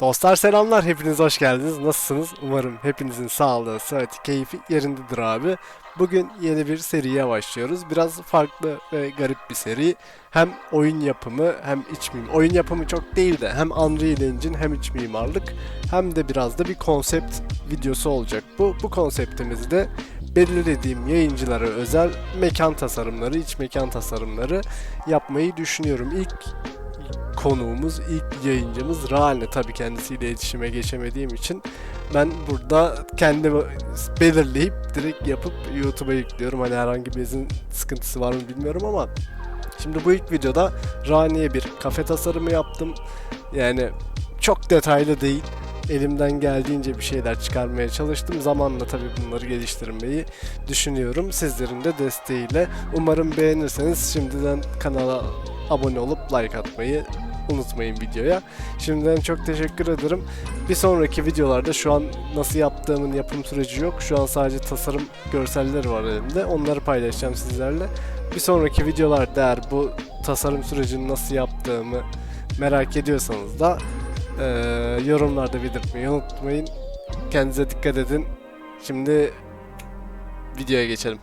Dostlar selamlar, hepiniz hoş geldiniz. Nasılsınız? Umarım hepinizin sağlığı, sıhhati, keyfi yerindedir abi. Bugün yeni bir seriye başlıyoruz. Biraz farklı ve garip bir seri. Hem oyun yapımı hem iç mimar. Oyun yapımı çok değil de hem Unreal Engine hem iç mimarlık hem de biraz da bir konsept videosu olacak bu. Bu konseptimizde belirlediğim yayıncılara özel mekan tasarımları, iç mekan tasarımları yapmayı düşünüyorum. İlk konuğumuz, ilk yayıncımız Rane. Tabii kendisiyle iletişime geçemediğim için ben burada kendimi belirleyip direkt yapıp YouTube'a yüklüyorum. Hani herhangi birinizin sıkıntısı var mı bilmiyorum ama şimdi bu ilk videoda Rane'ye bir kafe tasarımı yaptım. Yani çok detaylı değil. Elimden geldiğince bir şeyler çıkarmaya çalıştım. Zamanla tabii bunları geliştirmeyi düşünüyorum. Sizlerin de desteğiyle. Umarım beğenirseniz şimdiden kanala abone olup like atmayı unutmayın videoya. Şimdiden çok teşekkür ederim. Bir sonraki videolarda şu an nasıl yaptığımın yapım süreci yok. Şu an sadece tasarım görselleri var elimde. Onları paylaşacağım sizlerle. Bir sonraki videolarda eğer bu tasarım sürecini nasıl yaptığımı merak ediyorsanız da eee, yorumlarda belirtmeyi unutmayın. Kendinize dikkat edin. Şimdi videoya geçelim.